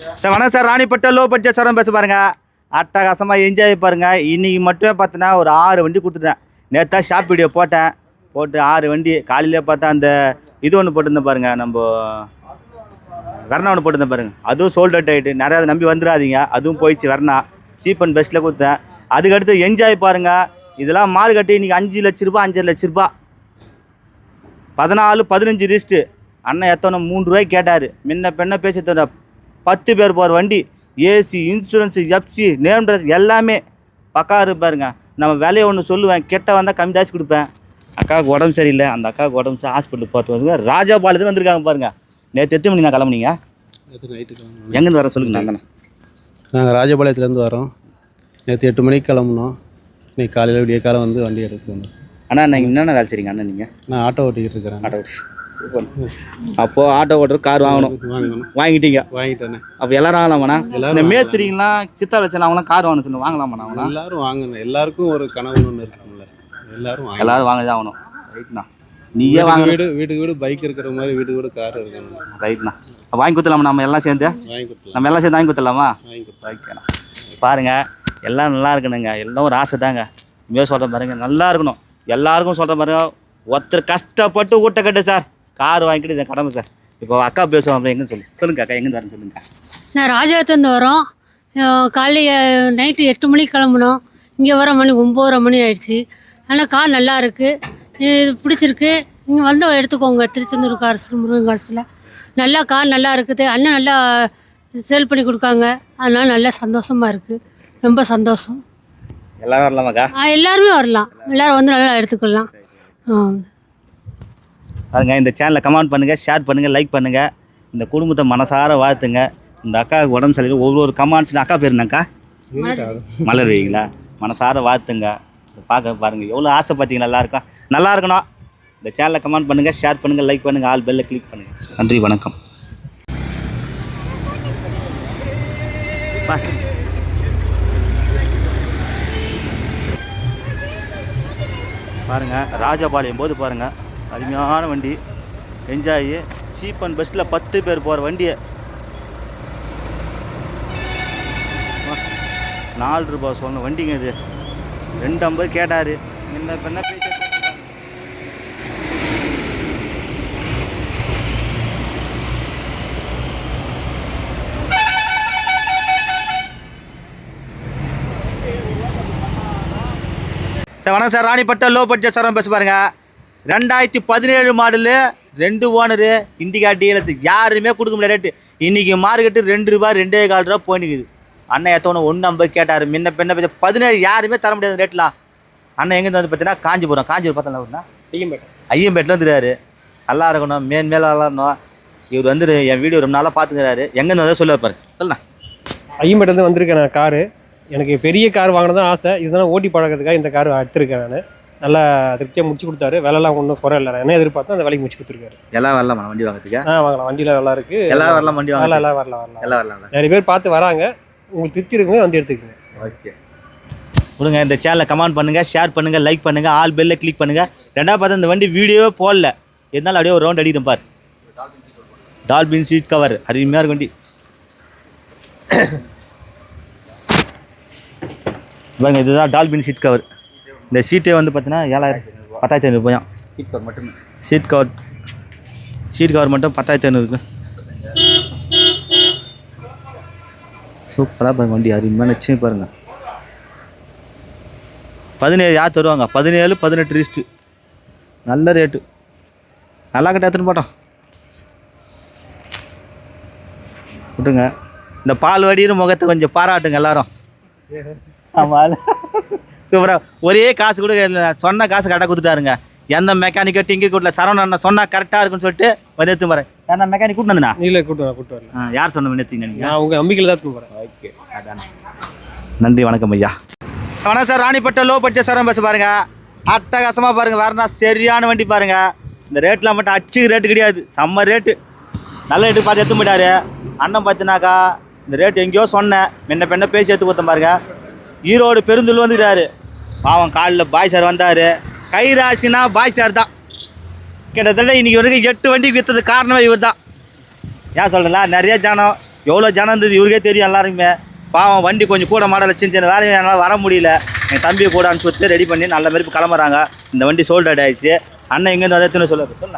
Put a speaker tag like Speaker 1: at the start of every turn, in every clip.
Speaker 1: Sir வணக்கம் sir. Ranipet low budget சாரம் பேச பாருங்க. அட்டகாசமாக என்ஜாய் பாருங்க. இன்றைக்கி மட்டுமே பார்த்தீங்கன்னா ஒரு ஆறு வண்டி கொடுத்துட்டேன். நேற்று ஷாப் வீடியோ போட்டேன். போட்டு ஆறு வண்டி காலையிலே பார்த்தா அந்த இது ஒன்று போட்டிருந்தேன் பாருங்கள் நம்ம வெர்னா ஒன்று போட்டிருந்தேன் பாருங்க. அதுவும் சோல்ட் அவுட் ஆகிட்டு நிறையா அதை நம்பி வந்துடாதீங்க. அதுவும் போயிடுச்சு வெர்னா சீப் அண்ட் பெஸ்ட்டில் கொடுத்தேன். அதுக்கடுத்து என்ஜாய் பாருங்கள் இதெல்லாம் மாறு கட்டி அஞ்சு லட்ச ரூபா அஞ்சரை லட்ச ரூபா பதினாலு பதினஞ்சு லிஸ்ட்டு அண்ணன் எத்தனை? மூணு ரூபாய்க்கு கேட்டார். முன்ன பெண்ணை பேசி தர பத்து பேர் போகிற வண்டி AC insurance FC name dress எல்லாமே பக்கா இருப்பாருங்க நம்ம விலையை ஒன்று சொல்லுவேன். கெட்ட வந்தால் கம்மி தாசி கொடுப்பேன். அக்காவுக்கு உடம்பு சரியில்லை. அந்த அக்காவுக்கு உடம்பு சரி ஹாஸ்பிட்டலுக்கு பார்த்து வந்து ராஜாபாளையத்துக்கு வந்திருக்காங்க பாருங்க. நேற்று எத்தனை மணி நான் கிளம்புனீங்க? எங்கேருந்து வர சொல்லுங்க நான் தானே.
Speaker 2: நாங்கள் ராஜபாளையத்துலேருந்து வரோம். நேற்று எட்டு மணிக்கு கிளம்புனோம். இன்னைக்கு காலையில் விடிய காலம் வந்து வண்டி எடுத்து வந்தோம்.
Speaker 1: அண்ணா நீங்கள் என்னென்ன வேலை செய்றீங்க அண்ணன் நீங்கள்
Speaker 2: நான் ஆட்டோ ஓட்டிக்கிட்டு இருக்கிறேன்.
Speaker 1: ஆட்டோ அப்போது ஆட்டோ ஓட்டுற கார் வாங்கணும். வாங்கிட்டீங்க.
Speaker 2: வாங்கிட்டேனே.
Speaker 1: அப்போ எல்லாரும் வாங்கலாமாண்ணா? இந்த மேஸ்திரிங்களாம் சித்தா வச்சு அவங்களாம் கார் வாங்கணும் சொல்லி வாங்கலாமாண்ணா அவங்களாம்
Speaker 2: எல்லாரும் வாங்கணும். எல்லாருக்கும் ஒரு கனவு ஒன்று இருக்கும்ல. எல்லாரும்
Speaker 1: எல்லாரும் வாங்க தான் ஆகணும். ரைட்ண்ணா நீயே வாங்க.
Speaker 2: வீடு வீட்டுக்கு வீடு பைக் இருக்கிற மாதிரி வீட்டுக்கு வீடு கார் இருக்கணும்
Speaker 1: ரைட்ண்ணா வாங்கி கொடுத்துலாமா நம்ம எல்லாம் சேர்ந்து?
Speaker 2: வாங்கி
Speaker 1: நம்ம எல்லாம் சேர்ந்து வாங்கி
Speaker 2: கொடுக்கலாம்
Speaker 1: ஓகேண்ணா பாருங்க எல்லாம் நல்லா இருக்கணுங்க எல்லாம் ஒரு ஆசை தாங்க. இனிமே சொல்கிறேன் பாருங்க நல்லா இருக்கணும். எல்லாருக்கும் சொல்கிறேன் பாருங்க ஒருத்தர் கஷ்டப்பட்டு ஊட்ட கட்டு சார். கார் வாங்கிட்டு இதை கடமை சார். இப்போ அக்கா பேசுவோம் எங்கன்னு சொல்லு. சொல்லுங்க அக்கா எங்கேருந்து வரேன்னு சொல்லுங்க.
Speaker 3: நான் ராஜாத்துலேருந்து வரோம். காலையில் நைட்டு எட்டு மணிக்கு கிளம்புனோம். இங்கே வர மணி ஒம்போதரை மணி ஆயிடுச்சு. ஆனால் கார் நல்லா இருக்குது இது பிடிச்சிருக்கு. இங்கே வந்து எடுத்துக்கோங்க திருச்செந்தூர் கார்ஸ் முருகன் கார்ஸில் நல்லா கார் நல்லா இருக்குது. அண்ணன் நல்லா சேல் பண்ணி கொடுக்காங்க. அதனால் நல்லா சந்தோஷமாக இருக்குது ரொம்ப சந்தோஷம்.
Speaker 1: எல்லாரும் வரலாமாக்கா?
Speaker 3: ஆ, எல்லாருமே வரலாம். எல்லோரும் வந்து நல்லா எடுத்துக்கலாம் ஆ.
Speaker 1: பாருங்க இந்த சேனலை கமெண்ட் பண்ணுங்கள் ஷேர் பண்ணுங்கள் லைக் பண்ணுங்கள் இந்த குடும்பத்தை மனசார வாழ்த்துங்க. இந்த அக்காவுக்கு உடம்பு சரியில்லை. ஒவ்வொரு கமெண்ட்ஸ் அக்கா பேர் என்னக்கா? மலர் வைங்களா மனசார வாழ்த்துங்க. பார்க்க பாருங்கள் எவ்வளோ ஆசை பார்த்தீங்க நல்லா இருக்கும் நல்லா இருக்கணும். இந்த சேனலை கமெண்ட் பண்ணுங்கள் ஷேர் பண்ணுங்கள் லைக் பண்ணுங்கள் ஆல் பெல்லை கிளிக் பண்ணுங்கள் நன்றி வணக்கம். Bye. பாருங்க ராஜபாளையம் போது பாருங்க. அருமையான வண்டி. என்ஜாய் சீப் அண்ட் பெஸ்ட்டில் பத்து பேர் போகிற வண்டியை. நாலு ரூபாய் சொன்ன வண்டிங்க இது. ரெண்டு ஐம்பது கேட்டார். என்ன பண்ண பேச சார் வணக்கம் sir. Ranipet low budget sir பேச பாருங்க. ரெண்டாயிரத்தி பதினேழு மாடலு ரெண்டு ஓனரு இண்டிகா டீலர்ஸ் யாருமே கொடுக்க முடியாது ரேட்டு இன்றைக்கி மார்க்கெட்டு ரெண்டு ரூபா ரெண்டே கால் ரூபா போயினுக்குது அண்ணன் எத்தவொன்று ஒன்று ஐம்பது கேட்டார். முன்ன பெண்ணை பேச பதினேழு யாருமே தர முடியாது ரேட்லாம் அண்ணன் எங்கேருந்து வந்து பார்த்தீங்கன்னா காஞ்சிபுரம். காஞ்சிபுரம் பார்த்தா ஐயம்பேட்டில் வந்துருக்காரு. நல்லா இருக்கணும். மேன் மேலே வளரணும் இவர் வந்து என் வீடியோ ரொம்ப நாளாக பார்த்துக்கிறாரு எங்கேருந்து வந்தால் சொல்ல பாரு. சொல்லண்ணா.
Speaker 4: ஐயம்பேட்டிலேருந்து வந்திருக்கேன் நான் காரு எனக்கு பெரிய கார் வாங்கினதான் ஆசை. இதுதான் ஓட்டி பழக்கிறதுக்காக இந்த கார் எடுத்திருக்கேன் நான். நல்லா திருப்தியாக முடிச்சு கொடுத்தாரு. விலைலாம் ஒன்றும் குறை இல்லை என்ன எதிர்பார்த்தேன் அந்த வேலைக்கு முடிச்சு கொடுத்துருக்காரு.
Speaker 1: எல்லாம் வரலாமா வண்டி வாங்கிறதுக்கு?
Speaker 4: ஆ வாங்கலாம். வண்டியில் நல்லா இருக்கு.
Speaker 1: எல்லாம் வரலாம் வண்டி
Speaker 4: நல்லா
Speaker 1: வாங்க
Speaker 4: எல்லாம் வரலாம் வரலாம்
Speaker 1: எல்லாம் வரலாம்
Speaker 4: நிறைய பேர் பார்த்து வராங்க. உங்களுக்கு திருப்தி இருக்குங்க வந்து எடுத்துக்கங்க.
Speaker 1: ஓகே. கொடுங்க இந்த சேனலை கமெண்ட் பண்ணுங்கள் ஷேர் பண்ணுங்கள் லைக் பண்ணுங்கள் ஆல் பெல்ல கிளிக் பண்ணுங்கள் ரெண்டாவது பார்த்தா இந்த வண்டி வீடியோவே போடல. இருந்தாலும் அப்படியே ஒரு ரவுண்ட் அடிக்கிறேன் பார். டால்பின் சீட் கவர் அருமையாக இருக்கு வண்டி. பாருங்க இதுதான் டால்பின் சீட் கவர் இந்த சீட்டே வந்து பார்த்தீங்கன்னா ஏழாயிரம் பத்தாயிரத்தி ஐநூறு போயாம் சீட் கவர் மட்டும். சீட் கவர் சீட் கவர் மட்டும் பத்தாயிரத்தி ஐநூறுக்கு. சூப்பராக பாருங்க வண்டி அருமையான வச்சு பாருங்க. பதினேழு யார் தருவாங்க? பதினேழு பதினெட்டு ரிஸ்ட்டு நல்ல ரேட்டு நல்லா கிட்ட எடுத்துன்னு போட்டோம்? விட்டுங்க இந்த பால் வடிகிற முகத்தை கொஞ்சம் பாராட்டுங்க எல்லாரும். ஆமாம் சூப்பராக ஒரே காசு கூட இல்ல. சொன்ன காசு கரெக்டாக கொடுத்துட்டாருங்க. எந்த மெக்கானிக்கோ டிங்கர் கூட்டில்? சரவணன் அண்ணன் சொன்னால் கரெக்டாக இருக்குன்னு சொல்லிட்டு வந்து எடுத்து வரேன் எந்த மெக்கானிக் கூட்டு வந்தனா?
Speaker 4: நீங்களே கூட்டு வர கூட்டு வரலாம்
Speaker 1: யார் சொன்ன நேற்று நீங்கள்
Speaker 4: உங்கள் நம்பிக்கையில் தான் போகிறேன்
Speaker 1: ஓகே அதான். நன்றி வணக்கம் ஐயா. வணக்கம் சார் ராணிப்பட்ட லோ பட்ஜெட் சாரம் பேச பாருங்க. அட்டகாசமாக பாருங்க வேறனா சரியான வண்டி பாருங்க. இந்த ரேட்லாம் மட்டும் அச்சு ரேட்டு கிடையாது. செம்ம ரேட்டு நல்ல ரேட்டு பார்த்து எடுத்து போயிட்டாரு. அண்ணன் பார்த்தினாக்கா இந்த ரேட் எங்கேயோ சொன்னேன். முன்ன பெண்ண பேசி எடுத்து கொடுத்தேன் பாருங்க. ஈரோடு பெருந்துள் வந்துட்டாரு. பாவம் காலில் பாய் சார் வந்தார். கைராசினா பாய் சார் தான். கிட்டத்தட்ட இன்றைக்கி வரைக்கும் எட்டு வண்டி விற்றது காரணமே இவர் தான். ஏன் சொல்கிறேன் நிறைய ஜனம் எவ்வளோ ஜனம் இருந்தது இவருக்கே தெரியும் எல்லாருக்குமே. பாவம் வண்டி கொஞ்சம் கூட மாடல சின்ன சின்ன வேலையை என்னால் வர முடியல. என் தம்பியை கூட அனுப்பிச்சு விட்டு ரெடி பண்ணி நல்ல மாதிரி கிளம்புறாங்க. இந்த வண்டி சோல்டட் ஆயிடுச்சு. அண்ணன் எங்கேருந்து வந்து எத்தனை சொல்லுது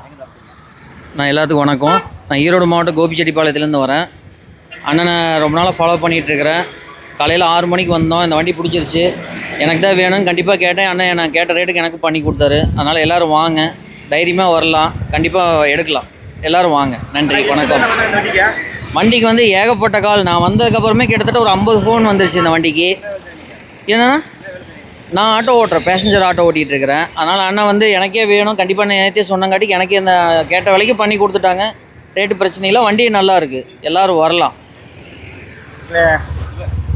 Speaker 5: நான் எல்லாத்துக்கும் வணக்கம். நான் ஈரோடு மாவட்டம் கோபிச்செட்டிப்பாளையத்துலேருந்து வரேன். அண்ணனை ரொம்ப நாளாக ஃபாலோ பண்ணிகிட்ருக்கிறேன் காலையில் ஆறு மணிக்கு வந்தோம். இந்த வண்டி பிடிச்சிருச்சு. எனக்கு தான் வேணும். கண்டிப்பாக கேட்டேன். அண்ணன் நான் கேட்ட ரேட்டுக்கு எனக்கு பண்ணி கொடுத்தாரு. அதனால் எல்லோரும் வாங்க. தைரியமாக வரலாம். கண்டிப்பாக எடுக்கலாம். எல்லோரும் வாங்க. நன்றி வணக்கம். வண்டிக்கு வந்து ஏகப்பட்ட கால். நான் வந்ததுக்கப்புறமே கிட்டத்தட்ட ஒரு ஐம்பது ஃபோன் வந்துருச்சு இந்த வண்டிக்கு. என்னன்னா நான் ஆட்டோ ஓட்டுறேன். பேசஞ்சர் ஆட்டோ ஓட்டிகிட்டு இருக்கிறேன். அதனால் அண்ணா வந்து எனக்கே வேணும். கண்டிப்பாக நான் நேற்றே சொன்னங்காட்டிக்கு எனக்கே இந்த கேட்ட விலைக்கு பண்ணி கொடுத்துட்டாங்க. ரேட்டு பிரச்சனை இல்லை. வண்டி நல்லா இருக்குது எல்லோரும் வரலாம்.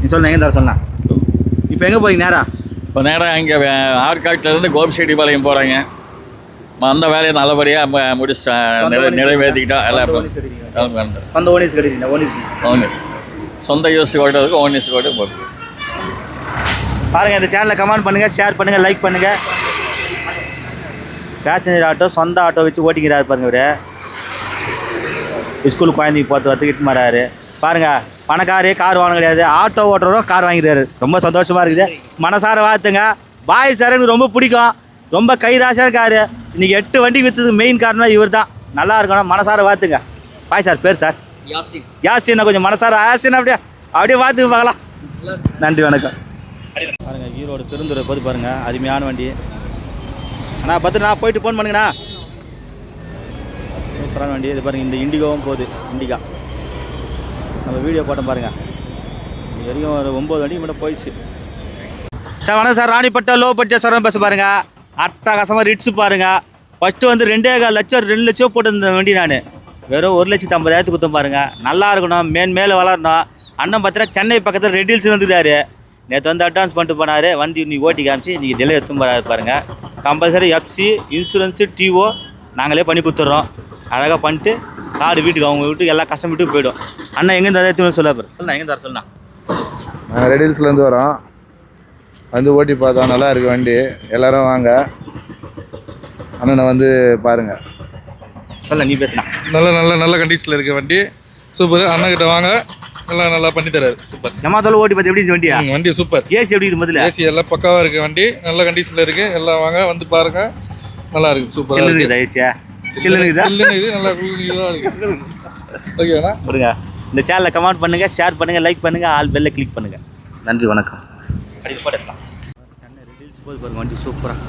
Speaker 1: நீ சொல்லுங்க எங்கே தர சொன்னேன் இப்போ எங்கே போகிறீங்க நேரா?
Speaker 6: இப்போ நேராக இங்கே ஆற்காட்டிலேருந்து கோபிச்செட்டிப்பாளையம் போகிறாங்க அந்த வேலையை நல்லபடியாக முடிச்சு நிறை நிறைவேற்றிக்கிட்டோம் எல்லாம்.
Speaker 1: சொந்த ஓனிஸ் கிடைக்கிறீங்க ஓனிஸ்
Speaker 6: ஓனிஸ் சொந்த யூஸ் ஓட்டுறதுக்கு ஓனிஸ் ஓட்டு போட்டு.
Speaker 1: பாருங்கள் இந்த சேனலை கமெண்ட் பண்ணுங்கள் ஷேர் பண்ணுங்கள் லைக் பண்ணுங்கள் பேசஞ்சர் ஆட்டோ சொந்த ஆட்டோ வச்சு ஓட்டிக்கிறாரு பாருங்க இவர். ஸ்கூல் குழந்தைக்கு போத்து வரத்துக்கு இட்டு மாறாரு பாருங்க பணக்காரே கார் வாங்க கிடையாது. ஆட்டோ ஓட்டுறவரும் கார் வாங்கிடுறாரு ரொம்ப சந்தோஷமா இருக்குது. மனசார வாழ்த்துங்க. பாய் சார் எனக்கு ரொம்ப பிடிக்கும். ரொம்ப கைராசியான காரு இன்னைக்கு எட்டு வண்டி விற்றதுக்கு மெயின் காரணம் இவர் தான் நல்லா இருக்கணும். மனசார வாழ்த்துங்க. பாய் சார் பேர் சார்
Speaker 5: யாசின்.
Speaker 1: யாசினா கொஞ்சம் மனசார ஆசினா அப்படியே அப்படியே பார்த்துக்கு பார்க்கலாம். நன்றி வணக்கம். பாருங்க ஈரோடு பெருந்துறை போது பாருங்க அருமையான வண்டி. அண்ணா பத்து நான் போயிட்டு ஃபோன் பண்ணுங்கண்ணா. சூப்பரான வண்டி. இது பாருங்க இந்த இண்டிகோவும் போகுது. இண்டிகா. நம்ம வீடியோ போட்டோம் பாருங்க. இது வரைக்கும் ஒரு ஒம்பது மணிக்கு மட்டும் போயிடுச்சு. சார் வணக்கம் sir. Ranipet low budget sir பேச பாருங்க. அட்டகாசமாக ரிட்ஸு பாருங்க. ஃபஸ்ட்டு வந்து ரெண்டே கால் லட்சம் ரெண்டு லட்சம் போட்டிருந்த வண்டி நான். வெறும் ஒரு லட்சத்து ஐம்பதாயிரத்துக்கு கொடுத்தோம் பாருங்க. நல்லா இருக்கணும். மேன் மேலே வளரணும். அண்ணன் பார்த்தீங்கன்னா சென்னை பக்கத்தில் ரெட்டில்ஸ் வந்துட்டாரு. நேற்று வந்து அட்வான்ஸ் பண்ணிட்டு போனார். வண்டி நீ ஓட்டி காமிச்சு நீங்கள் டெலிவரி எடுத்து போகிறாரு பாருங்கள் கம்பல்சரி எஃப்சி இன்சூரன்ஸு டிஓ நாங்களே பண்ணி கொடுத்துட்றோம். அழகாக பண்ணிட்டு காடு வீட்டுக்கு அவங்க வீட்டுக்கு எல்லா கஷ்டம் வீட்டுக்கு போயிடும். அண்ணன் எங்கேருந்து அதை எடுத்துன்னு சொல்ல பாரு சொல்லுண்ணா எங்கே தர சொல்லுண்ணா?
Speaker 7: நாங்கள் ரெடில்ஸ்லேருந்து வரோம். வந்து ஓட்டி பார்த்தோம் நல்லா இருக்கு வண்டி. எல்லாரும் வாங்க. அண்ணனை வந்து பாருங்கள்
Speaker 1: சொல்ல நீ பேசுனா
Speaker 8: நல்ல நல்ல நல்ல கண்டிஷனில் இருக்க வண்டி. சூப்பர் அண்ணன்கிட்ட வாங்க. நல்லா நல்லா பண்ணி தராரு. சூப்பர்
Speaker 1: எமாத்தாலும் ஓட்டி பார்த்து எப்படி வண்டியா?
Speaker 8: வண்டி சூப்பர்
Speaker 1: ஏசி எப்படி இது முதல்ல?
Speaker 8: ஏசி எல்லாம் பக்காவாக இருக்கு வண்டி. நல்ல கண்டிஷனில் இருக்கு. எல்லாம் வாங்க வந்து பாருங்க. நல்லா இருக்கு.
Speaker 1: இருக்குதா ஏசியா சில்லுன்னு
Speaker 8: நல்லா ஓகேண்ணா
Speaker 1: இந்த சேனலை கமெண்ட் பண்ணுங்க ஷேர் பண்ணுங்க லைக் பண்ணுங்க ஆல் பெல்ல கிளிக் பண்ணுங்க. நன்றி வணக்கம். அடி போட்டலாம் சென்னை ரிலீஸ் போது பாருங்க வண்டி சூப்பராக